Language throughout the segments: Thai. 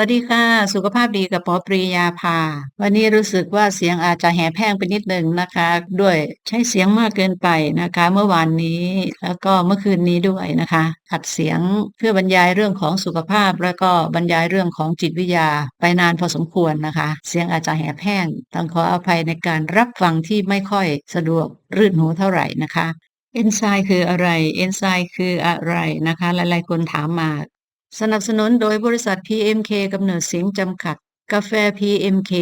วัสดีค่ะ สุขภาพดีกับหมอปรียาภา วันนี้รู้สึกว่าเสียงอาจจะแหบแห้งไปนิดหนึ่งนะคะ ด้วยใช้เสียงมากเกินไปนะคะ เมื่อวานนี้แล้วก็เมื่อคืนนี้ด้วยนะคะอัดเสียงเพื่อบรรยายเรื่องของสุขภาพ แล้วก็บรรยายเรื่องของจิตวิทยาไปนานพอสมควรนะคะ เสียงอาจจะแหบแห้งต้องขออภัยในการรับฟังที่ไม่ค่อยสะดวกรื่นหูเท่าไหร่นะคะเอนไซม์คืออะไร เอนไซม์คืออะไรนะคะ หลายๆคนถามมา สนับสนุนโดยบริษัท PMK กำเนิดสิงห์จำกัด กาแฟ PMK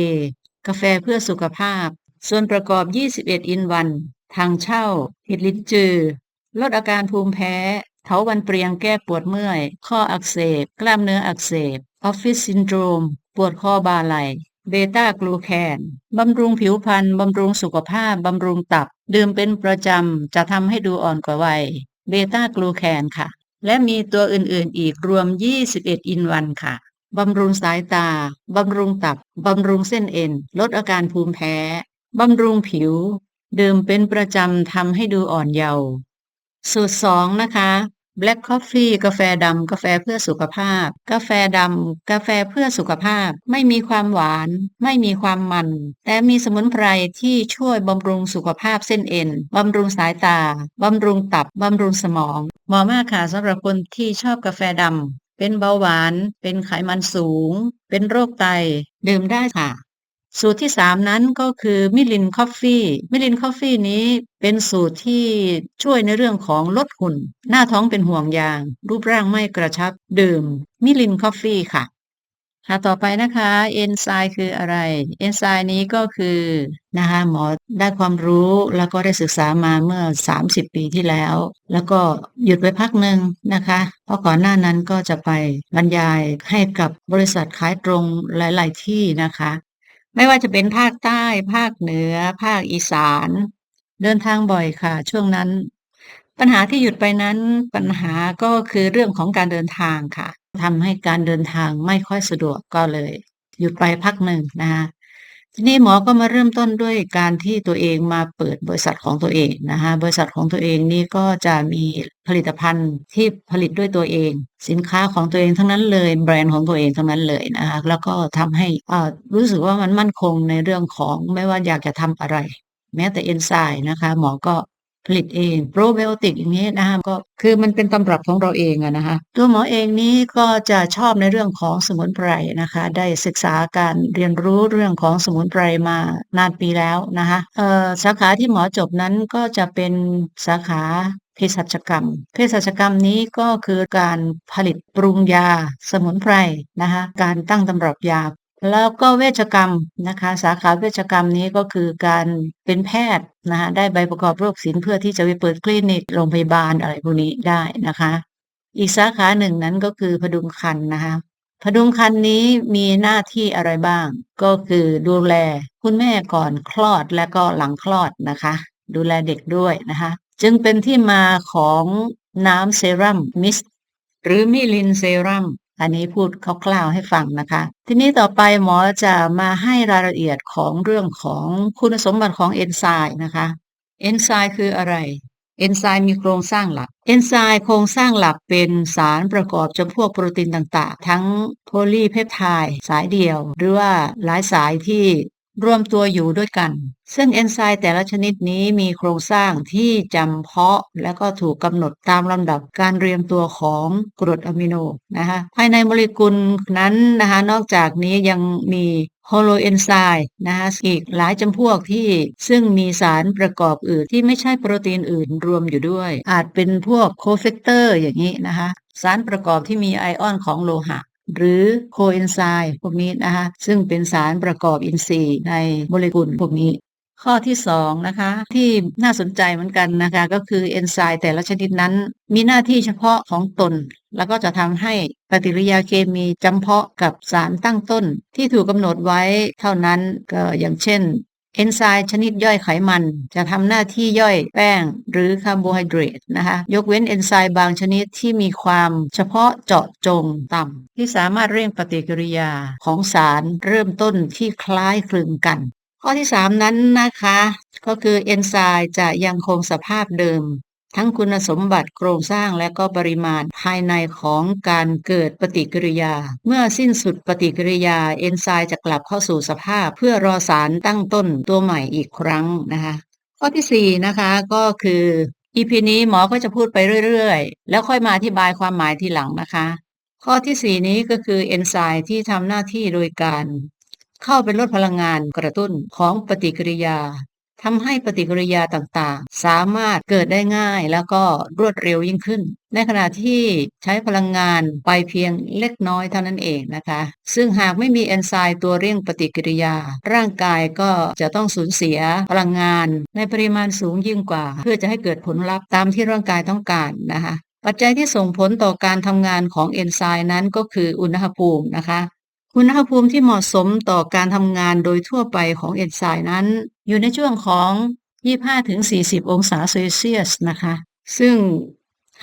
กาแฟเพื่อสุขภาพ ส่วนประกอบ 21 อินวัน ทางเช่าหิดลิ้นจือ ลดอาการภูมิแพ้ เถาวันเปรียงแก้ปวดเมื่อย ข้ออักเสบ กล้ามเนื้ออักเสบ ออฟฟิศซินโดรม ปวดข้อบ่าไหล่ เบต้ากลูแคน บำรุงผิวพรรณ บำรุงสุขภาพ บำรุงตับ ดื่มเป็นประจำ จะทำให้ดูอ่อนกว่าวัย เบต้ากลูแคนค่ะ และมีตัวอื่นๆอีกรวม 21 อินวันค่ะ บำรุงสายตา บำรุงตับ บำรุงเส้นเอ็น ลดอาการภูมิแพ้ บำรุงผิว ดื่มเป็นประจำทำให้ดูอ่อนเยาว์สูตรสองนะคะ Black Coffee กาแฟดำกาแฟเพื่อสุขภาพ กาแฟดำกาแฟเพื่อสุขภาพ ไม่มีความหวาน ไม่มีความมัน แต่มีสมุนไพรที่ช่วยบำรุงสุขภาพเส้นเอ็นบำรุงสายตาบำรุงตับบำรุงสมองเหมาะมากค่ะสำหรับคนที่ชอบกาแฟดำเป็นเบาหวาน เป็นไขมันสูง เป็นโรคไต ดื่มได้ค่ะ สูตรที่สามนั้นก็คือมิลินคอฟฟี่มิลินคอฟฟี่นี้เป็นสูตรที่ช่วยในเรื่องของลดหุ่น หน้าท้องเป็นห่วงยาง รูปร่างไม่กระชับ ดื่มมิลินคอฟฟี่ค่ะค่ะ ต่อไปนะคะเอนไซม์คืออะไร เอนไซม์นี้ก็คือนะคะหมอได้ความรู้แล้วก็ได้ศึกษามาเมื่อ 30 ปีที่แล้ว แล้วก็หยุดไปพักหนึ่งนะคะ เพราะก่อนหน้านั้นก็จะไปบรรยายให้กับบริษัทขายตรงหลาย ๆ ที่นะคะ ไม่ว่าจะเป็นภาคใต้ ภาคเหนือ ภาคอีสาน เดินทางบ่อยค่ะ ช่วงนั้น ปัญหาที่หยุดไปนั้นปัญหาก็คือเรื่องของการเดินทางค่ะทำให้การเดินทางไม่ค่อยสะดวกก็เลย หยุดไปพักหนึ่งนะคะ ทีนี้หมอก็มาเริ่มต้นด้วยการที่ตัวเองมาเปิดบริษัทของตัวเองนะคะบริษัทของตัวเองนี่ก็จะมีผลิตภัณฑ์ที่ผลิตด้วยตัวเอง สินค้าของตัวเองทั้งนั้นเลย แบรนด์ของตัวเองทั้งนั้นเลยนะคะแล้วก็ทำให้รู้สึกว่ามันมั่นคงในเรื่องของไม่ว่าอยากจะทำอะไร แม้แต่เอนไซม์นะคะหมอก็ ผลิตเองโปรไบโอติกอย่างนี้นะคะก็คือมันเป็นตำรับของเราเองอะนะคะตัวหมอเองนี้ก็จะชอบในเรื่องของสมุนไพรนะคะ ได้ศึกษาการเรียนรู้เรื่องของสมุนไพรมานานปีแล้วนะคะสาขาที่หมอจบนั้นก็จะเป็นสาขาเภสัชกรรมเภสัชกรรมนี้ก็คือการผลิตปรุงยาสมุนไพรนะคะการตั้งตำรับยา แล้วก็เวชกรรมนะคะ สาขาเวชกรรมนี้ก็คือการเป็นแพทย์นะคะได้ใบประกอบโรคศิลป์เพื่อที่จะไปเปิดคลินิกโรงพยาบาลอะไรพวกนี้ได้นะคะ อีกสาขาหนึ่งนั้นก็คือพดุงคันนะคะพดุงคันนี้มีหน้าที่อะไรบ้าง ก็คือดูแลคุณแม่ก่อนคลอดและก็หลังคลอดนะคะ ดูแลเด็กด้วยนะคะ จึงเป็นที่มาของน้ำเซรั่มมิสหรือมิลินเซรั่ม อันนี้พูดคร่าวๆให้ฟังนะคะ ทีนี้ต่อไปหมอจะมาให้รายละเอียดของเรื่องของคุณสมบัติของเอนไซม์นะคะเอนไซม์คืออะไรเอนไซม์มีโครงสร้างหลัก เอนไซม์โครงสร้างหลักเป็นสารประกอบจำพวกโปรตีนต่างๆ ทั้งโพลีเพปไทด์สายเดียว หรือว่าหลายสายที่ รวมตัวอยู่ด้วยกัน ซึ่งเอนไซม์แต่ละชนิดนี้มีโครงสร้างที่จำเพาะ และก็ถูกกำหนดตามลำดับการเรียงตัวของกรดอะมิโนนะคะภายในโมเลกุลนั้นนะคะนอกจากนี้ยังมีโฮโลเอนไซม์นะคะอีกหลายจำพวกที่ซึ่งมีสารประกอบอื่นที่ไม่ใช่โปรตีนอื่นรวมอยู่ด้วย อาจเป็นพวกโคเฟกเตอร์อย่างนี้นะคะสารประกอบที่มีไอออนของโลหะ หรือโคเอนไซม์พวกนี้นะคะซึ่งเป็นสารประกอบอินทรีย์ในโมเลกุลพวกนี้ ข้อที่สองนะคะที่น่าสนใจเหมือนกันนะคะก็คือเอนไซม์แต่ละชนิดนั้น มีหน้าที่เฉพาะของตน แล้วก็จะทำให้ปฏิกิริยาเคมีจำเพาะกับสารตั้งต้น ที่ถูกกำหนดไว้เท่านั้นก็อย่างเช่น เอนไซม์ชนิดย่อยไขมัน จะทำหน้าที่ย่อยแป้ง หรือคาร์โบไฮเดรตนะคะยกเว้นเอนไซม์บางชนิดที่มีความเฉพาะเจาะจงต่ำที่สามารถเร่งปฏิกิริยาของสารเริ่มต้นที่คล้ายคลึงกัน ข้อที่ 3 นั้นนะคะ ก็คือเอนไซม์จะยังคงสภาพเดิม ทั้งคุณสมบัติโครงสร้างและก็ปริมาณภายในของการเกิดปฏิกิริยา เมื่อสิ้นสุดปฏิกิริยาเอนไซม์จะกลับเข้าสู่สภาพ เพื่อรอสารตั้งต้นตัวใหม่อีกครั้งนะคะ ข้อที่4นะคะก็คือ EP นี้หมอก็จะพูดไปเรื่อยๆ แล้วค่อยมาอธิบายความหมายทีหลังนะคะ ข้อที่ 4 นี้ก็คือเอนไซม์ที่ทำหน้าที่โดยการ เข้าไปลดพลังงานกระตุ้นของปฏิกิริยา ทำให้ปฏิกิริยาต่างๆ สามารถเกิดได้ง่ายแล้วก็รวดเร็วยิ่งขึ้น ในขณะที่ใช้พลังงานไปเพียงเล็กน้อยเท่านั้นเองนะคะ ซึ่งหากไม่มีเอนไซม์ตัวเร่งปฏิกิริยา ร่างกายก็จะต้องสูญเสียพลังงาน ในปริมาณสูงยิ่งกว่า เพื่อจะให้เกิดผลลัพธ์ตามที่ร่างกายต้องการนะคะปัจจัยที่ส่งผลต่อการทำงานของเอนไซม์นั้นก็คืออุณหภูมินะคะ อุณหภูมิที่เหมาะสมต่อการทำงานโดยทั่วไปของเอนไซม์นั้น อยู่ในช่วงของ 25-40 องศาเซลเซียสนะคะ ซึ่ง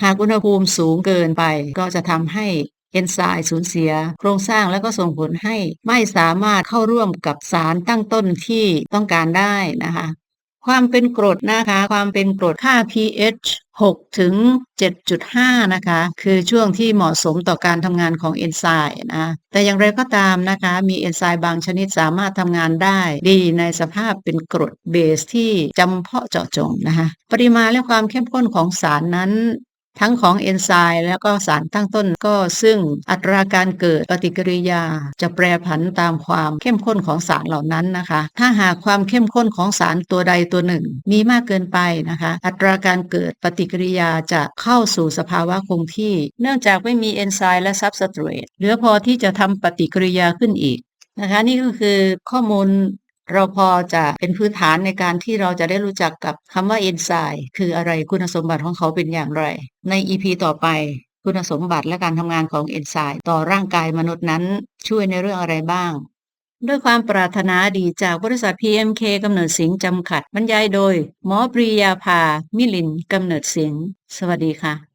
หากอุณหภูมิสูงเกินไป ก็จะทำให้เอนไซม์สูญเสีย โครงสร้างและก็ส่งผลให้ไม่สามารถเข้าร่วมกับสารตั้งต้นที่ต้องการได้นะคะ ความเป็นกรดนะคะ ความเป็นกรดค่า pH 6 ถึง 7.5 นะคะ คือช่วงที่เหมาะสมต่อการทำงานของเอนไซม์นะ แต่อย่างไรก็ตามนะคะ มีเอนไซม์บางชนิดสามารถทำงานได้ ดีในสภาพเป็นกรดเบสที่จำเพาะเจาะจงนะคะ ปริมาณและความเข้มข้นของสารนั้น ทั้งของเอนไซม์แล้วก็สารตั้งต้นก็ซึ่งอัตราการเกิดปฏิกิริยา จะแปรผันตามความเข้มข้นของสารเหล่านั้นนะคะ ถ้าหากความเข้มข้นของสารตัวใดตัวหนึ่ง มีมากเกินไปนะคะ อัตราการเกิดปฏิกิริยาจะเข้าสู่สภาวะคงที่ เนื่องจากไม่มีเอนไซม์และซับสเตรตเหลือพอที่จะทำปฏิกิริยาขึ้นอีกนะคะนี่ก็คือข้อมูล เราพอจะเป็นพื้นฐานในการที่เราจะได้รู้จักกับคำว่าเอนไซม์คืออะไรคุณสมบัติของเขาเป็นอย่างไร ใน EP ต่อไป คุณสมบัติและการทำงานของเอนไซม์ต่อร่างกายมนุษย์นั้นช่วยในเรื่องอะไรบ้าง ด้วยความปรารถนาดีจากบริษัท PMK กำเนิดสิงห์จำกัดบรรยายโดย หมอปรียาภา มิลินกำเนิดสิงห์สวัสดีค่ะ